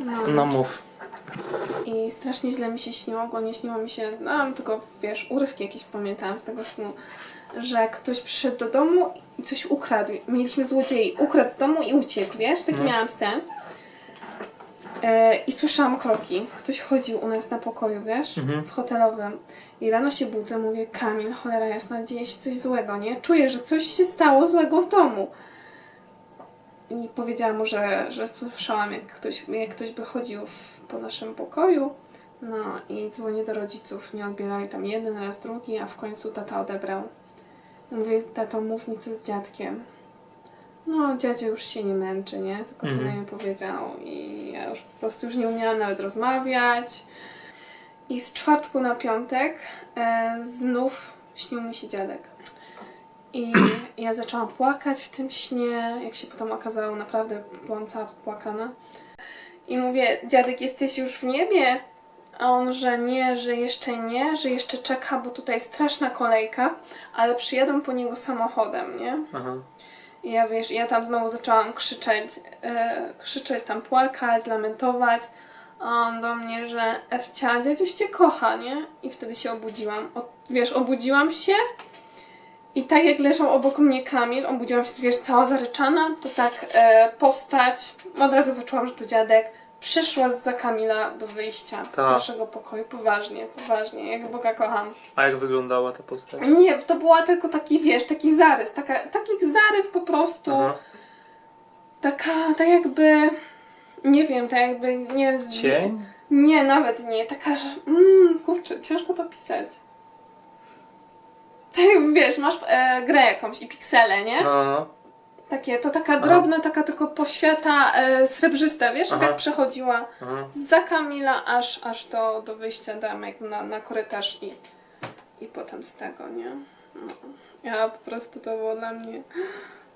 No. No mów. I strasznie źle mi się śniło, ogólnie śniło mi się, no tylko wiesz, urywki jakieś pamiętałam z tego snu, że ktoś przyszedł do domu i coś ukradł. Mieliśmy złodziei, ukradł z domu i uciekł, wiesz, taki miałam sen. E, I słyszałam kroki. Ktoś chodził u nas na pokoju, wiesz, Mhm. w hotelowym. I rano się budzę, mówię, Kamil, cholera jasna, dzieje się coś złego, nie? Czuję, że coś się stało złego w domu. I powiedziałam mu, że, że słyszałam, jak ktoś, jak ktoś by chodził w, po naszym pokoju. No i dzwonię do rodziców. Nie odbierali tam jeden raz, drugi, a w końcu tata odebrał. Ja mówię, tato, mów mi co z dziadkiem. No, dziadzio już się nie męczy, nie? Tylko tyle Mhm. mi powiedział. I ja już po prostu już nie umiałam nawet rozmawiać. I z czwartku na piątek e, znów śnił mi się dziadek. I ja zaczęłam płakać w tym śnie, jak się potem okazało, naprawdę byłam cała płakana. I mówię, dziadek, jesteś już w niebie? A on, że nie, że jeszcze nie, że jeszcze czeka, bo tutaj straszna kolejka, ale przyjadą po niego samochodem, nie? Aha. I ja wiesz, ja tam znowu zaczęłam krzyczeć, e, krzyczeć tam, płakać, lamentować. A on do mnie, że Ewcia, dziaduś cię kocha, nie? I wtedy się obudziłam. O, wiesz, obudziłam się i tak jak leżał obok mnie Kamil, obudziłam się, wiesz, cała zaryczana, to tak e, postać, od razu wyczułam, że to dziadek, przyszła za Kamila do wyjścia z Tak. naszego pokoju. Poważnie, poważnie, jak Boga kocham. A jak wyglądała ta postać? Nie, to była tylko taki, wiesz, taki zarys, taka, taki zarys po prostu, Aha. taka, tak jakby, nie wiem, tak jakby, nie... Cień? Nie, nawet nie, taka, że, mmm, kurczę, ciężko to pisać. Tak wiesz, masz e, grę jakąś i piksele, nie? No. Takie, to taka drobna, taka tylko poświata e, srebrzysta, wiesz, i Aha. tak przechodziła Aha. za Kamila aż, aż do, do wyjścia damek na, na korytarz i, i potem z tego, nie? No. Ja po prostu to było dla mnie...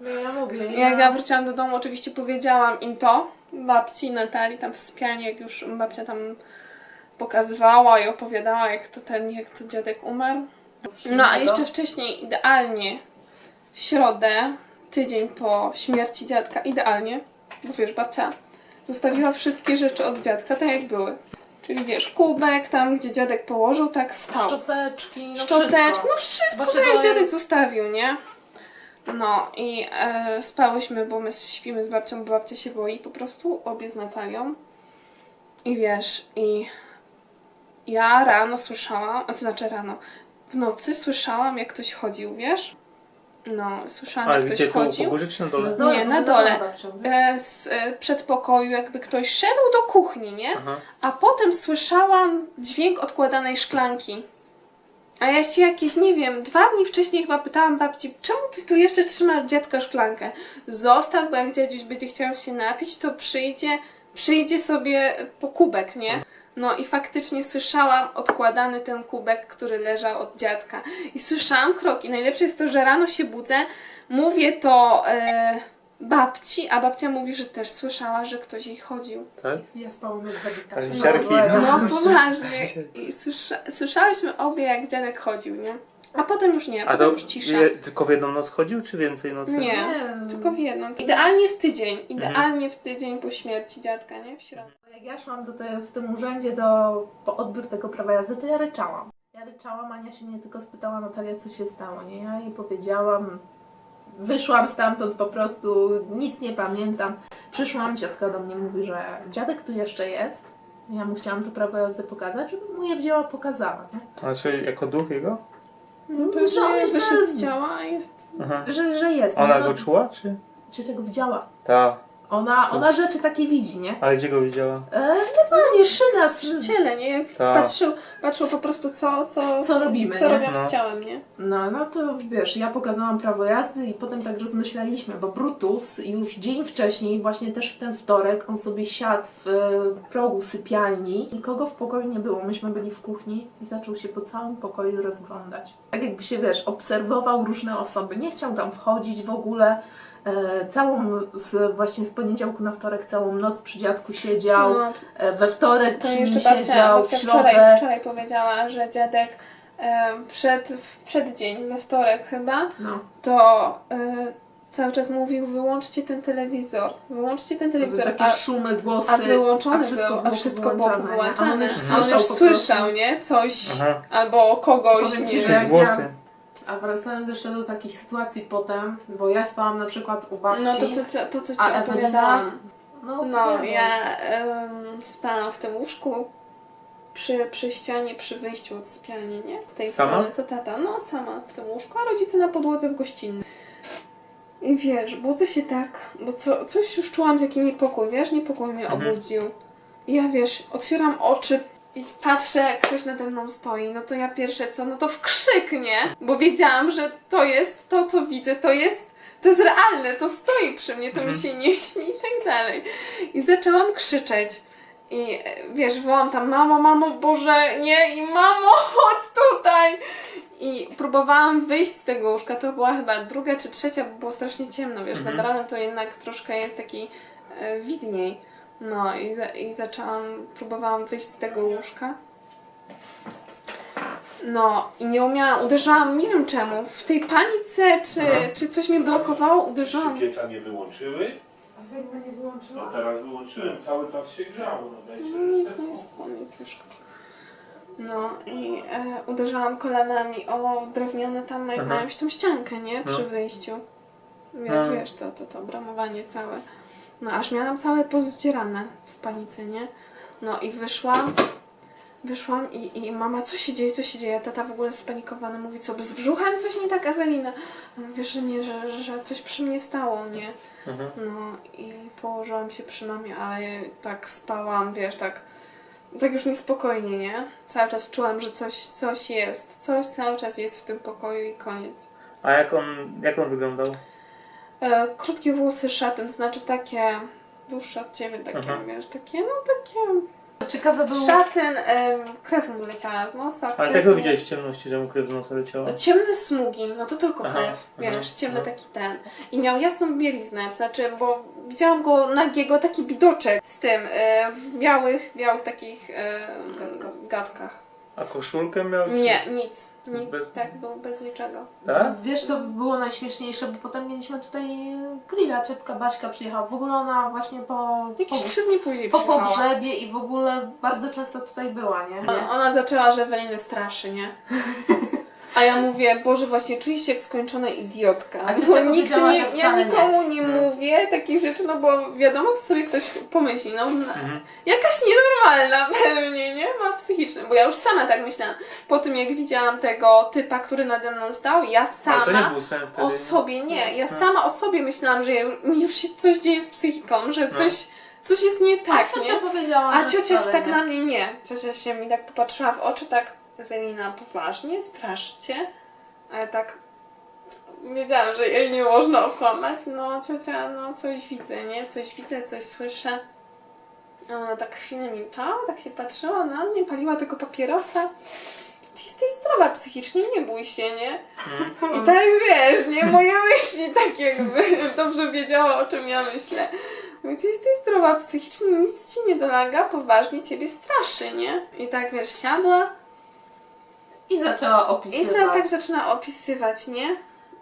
No ja mówię, Jak ja wróciłam do domu, oczywiście powiedziałam im to, babci Natalii, tam w sypialni, jak już babcia tam pokazywała i opowiadała, jak to ten, jak to dziadek umarł. No a jeszcze wcześniej, idealnie, w środę, tydzień po śmierci dziadka, idealnie, bo wiesz, babcia zostawiła wszystkie rzeczy od dziadka tak jak były. Czyli wiesz, kubek tam, gdzie dziadek położył, tak stał. Szczoteczki, no Szczoteczki, wszystko. no wszystko Bo tak jak dziadek zostawił, nie? No i e, spałyśmy, bo my śpimy z babcią, bo babcia się boi po prostu, obie z Natalią. I wiesz, i ja rano słyszałam, a to znaczy rano, w nocy słyszałam jak ktoś chodził, wiesz? No, słyszałam Ale jak ktoś gdzie tu po chodził. górze czy na dole? No, Nie, no, na no, dole. babcia. E, z e, przedpokoju jakby ktoś szedł do kuchni, nie? Aha. A potem słyszałam dźwięk odkładanej szklanki. A ja się jakieś, nie wiem, dwa dni wcześniej chyba pytałam babci, czemu ty tu jeszcze trzymasz dziadka szklankę? Zostaw, bo jak dziaduś będzie chciał się napić, to przyjdzie, przyjdzie sobie po kubek, nie? No i faktycznie słyszałam odkładany ten kubek, który leżał od dziadka. I słyszałam kroki. Najlepsze jest to, że rano się budzę, mówię to e, babci, a babcia mówi, że też słyszała, że ktoś jej chodził. Tak? Ja spałam jak zabita. Ale No, siarki. No no. poważnie. I słysza, słyszałyśmy obie, jak dziadek chodził, nie? A potem już nie, A potem to już cisza. je, tylko w jedną noc chodził, czy więcej nocy? Nie, Nie. tylko w jedną. Idealnie w tydzień, idealnie w tydzień po śmierci dziadka, nie? W środę. Jak ja szłam do te, w tym urzędzie do, po odbiór tego prawa jazdy, to ja ryczałam. Ja ryczałam, Ania się mnie tylko spytała, Natalia, co się stało, nie? Ja jej powiedziałam, wyszłam stamtąd po prostu, nic nie pamiętam. Przyszłam, ciotka do mnie mówi, że dziadek tu jeszcze jest. Ja mu chciałam to prawo jazdy pokazać, żeby mu je wzięła, pokazała, nie? Znaczy jako duch jego? Pewnie że on jeszcze, wyszedł z ciała, a jest... Aha. że, że jest, Ona nie? No, go czuła, czy? Ciocia go widziała. Ta. Ona, ona rzeczy takie widzi, nie? Ale gdzie go widziała? E, normalnie przy nas. W ciele, nie? Jak Tak. patrzył, patrzył po prostu co, co, Co robimy, co nie? robią No. z ciałem, nie? No, no to wiesz, ja pokazałam prawo jazdy i potem tak rozmyślaliśmy, bo Brutus już dzień wcześniej, właśnie też w ten wtorek, on sobie siadł w e, progu sypialni. Nikogo w pokoju nie było, myśmy byli w kuchni i zaczął się po całym pokoju rozglądać. Tak jakby się, wiesz, obserwował różne osoby. Nie chciał tam wchodzić w ogóle. E, całą, z, właśnie z poniedziałku na wtorek, całą noc przy dziadku siedział. No, E, we wtorek to przy nim babcia, siedział, w babcia środę. wczoraj, wczoraj powiedziała, że dziadek e, przed, w przeddzień, we wtorek chyba, No. to e, cały czas mówił wyłączcie ten telewizor, wyłączcie ten telewizor, Takie a, szumy, głosy. a wyłączony a wszystko był, a wszystko było powyłączane, nie? A on już słyszał nie? Coś, Aha. albo kogoś, Powiem ci, nie że jak głosy. A wracając jeszcze do takich sytuacji potem, bo ja spałam na przykład u babci. No to co, ci- to, co ci A Ewelina? opowiadałam. No, No, ja em, spałam w tym łóżku przy, przy ścianie, przy wyjściu od sypialni, nie? Z tej Sama? strony, co tata. No, sama w tym łóżku, a rodzice na podłodze w gościnnej. I wiesz, budzę się tak, bo co, coś już czułam, taki niepokój, wiesz, niepokój mnie Mhm. obudził. I ja, wiesz, otwieram oczy i patrzę, jak ktoś nade mną stoi, no to ja pierwsze co, no to w krzyk, nie? Bo wiedziałam, że to jest, to co widzę, to jest to jest realne, to stoi przy mnie, to mi Mhm. się nie śni i tak dalej. I zaczęłam krzyczeć. I e, wiesz, wołam tam, mamo, mamo, Boże, nie, i mamo, chodź tutaj! I próbowałam wyjść z tego łóżka, to była chyba druga czy trzecia, bo było strasznie ciemno, wiesz, Mhm. nad ranem to jednak troszkę jest taki e, widniej. No i, za, i zaczęłam, próbowałam wyjść z tego łóżka. No i nie umiałam, uderzałam, nie wiem czemu, w tej panice, czy, czy coś mnie blokowało, Czy uderzałam. pieca nie wyłączyły? A węgla nie No wyłączyła? teraz wyłączyłem, cały czas się grzało. No dajcie No nic, reset. no jest koniec, wiesz. No i e, uderzałam kolanami o drewniane tam Aha. jakąś tą ściankę, nie? Przy No. wyjściu. Wiesz, No. wiesz to, to, to bramowanie całe. No aż miałam całe pozdzierane w panice, nie? No i wyszłam, wyszłam i, i mama, co się dzieje, co się dzieje? Tata w ogóle spanikowana mówi, co, z brzuchem coś nie tak, Ewelina? Wiesz, że nie, że, że coś przy mnie stało, nie? Mhm. No i położyłam się przy mamie, ale tak spałam, wiesz, tak, tak już niespokojnie, nie? Cały czas czułam, że coś, coś jest, coś cały czas jest w tym pokoju i koniec. A jak on, jak on wyglądał? E, krótkie włosy szatyn, to znaczy takie dłuższe od ciebie, takie, Aha. wiesz, takie, no takie... Ciekawe było. Szatyn, em, krew mu leciała z nosa. Ale krew tego mu- widziałeś w ciemności, że mu krew z nosa leciała? Ciemne smugi, no to tylko Aha, krew, aha, wiesz, ciemny aha. taki ten. I miał jasną bieliznę, to znaczy, bo widziałam go nagiego, taki bidoczek z tym, e, w białych, białych takich e, Gadkach. gadkach. A koszulkę miał? czy- Nie, nic, nic, Bez- tak, był bez niczego. Tak? Wiesz, co było najśmieszniejsze, bo potem mieliśmy tutaj grilla, ciotka Baśka przyjechała. W ogóle ona właśnie po, Jakieś po, trzy dni później po przyjechała. pogrzebie i w ogóle bardzo często tutaj była, nie? Ona, ona zaczęła, że Ewelinę straszy, nie? A ja mówię, Boże, właśnie czuję się jak skończona idiotka. A ciocia powiedziała, nie, ja wcale nie. nikomu nie, No. mówię takich rzeczy, no bo wiadomo, co sobie ktoś pomyśli, no na, Mhm. jakaś nienormalna pewnie, nie? Ma psychiczne, bo ja już sama tak myślałam. Po tym jak widziałam tego typa, który nade mną stał, ja Ale to nie sama był sen wtedy. o sobie, nie, ja No. sama o sobie myślałam, że ja, mi już się coś dzieje z psychiką, że No. coś, coś jest nie tak, A ciocia nie? powiedziała, A że ciocia się wcale tak nie. na mnie nie. Ciocia się mi tak popatrzyła w oczy, tak Ewelina, poważnie, straszcie. Ale tak wiedziałam, że jej nie można okłamać. No ciocia, no coś widzę, nie? Coś widzę, coś słyszę. Ona tak chwilę milczała, tak się patrzyła na mnie, paliła tego papierosa. Ty jesteś zdrowa psychicznie, nie bój się, nie? I tak wiesz, nie? Moje myśli tak jakby dobrze wiedziała, o czym ja myślę. Mówi, ty jesteś zdrowa psychicznie, nic ci nie dolaga, poważnie ciebie straszy, nie? I tak wiesz, siadła I zaczęła i opisywać. za, tak zaczyna opisywać, nie?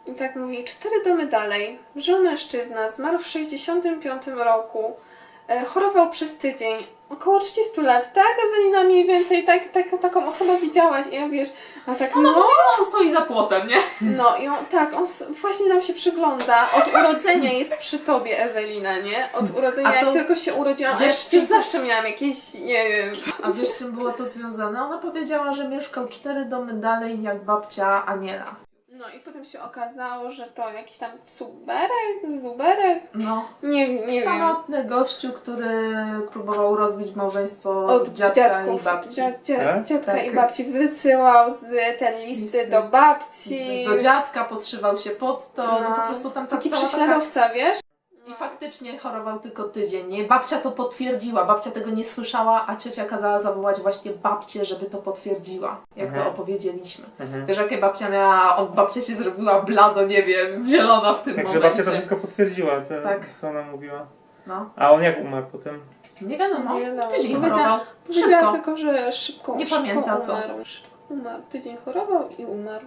I tak mówi, cztery domy dalej. Żył mężczyzna, zmarł w 65 roku. E, chorował przez tydzień. Około 30 lat, tak? Ewelina mniej więcej tak, tak, taką osobę widziałaś. I ja wiesz, a tak no, On stoi za płotem, nie? no i on, tak, on s- właśnie nam się przygląda. Od urodzenia jest przy tobie Ewelina, nie? Od urodzenia, A to- jak tylko się urodziłam, a wiesz, ja przecież zawsze miałam jakieś, nie wiem, A wiesz, z czym było to związane? Ona powiedziała, że mieszkał cztery domy dalej jak babcia Aniela. No i potem się okazało, że to jakiś tam cuberek, zuberek, No. nie, nie wiem. Samotny gościu, który próbował rozbić małżeństwo Od dziadka dziadków, i babci. dzia, dzia, Tak? dziadka Tak. i babci wysyłał z, ten listy, Listy. do babci. Do dziadka podszywał się pod to, no, No. po prostu tam ta Taki cała taka... prześladowca, wiesz? I faktycznie chorował tylko tydzień, nie? Babcia to potwierdziła, babcia tego nie słyszała, a ciocia kazała zawołać właśnie babcię, żeby to potwierdziła, jak Mhm. to opowiedzieliśmy. Mhm. Wiesz, jakie babcia miała, on, babcia się zrobiła blado, nie wiem, zielona w tym Także momencie. babcia to wszystko potwierdziła, to, Tak. co ona mówiła. No, A on jak umarł potem? nie wiadomo, Nie wiadomo. tydzień Powiedziała- chorował, Powiedziała szybko. tylko, że szybko, Nie szybko pamięta, co. umarł. Szybko umarł. Tydzień chorował i umarł.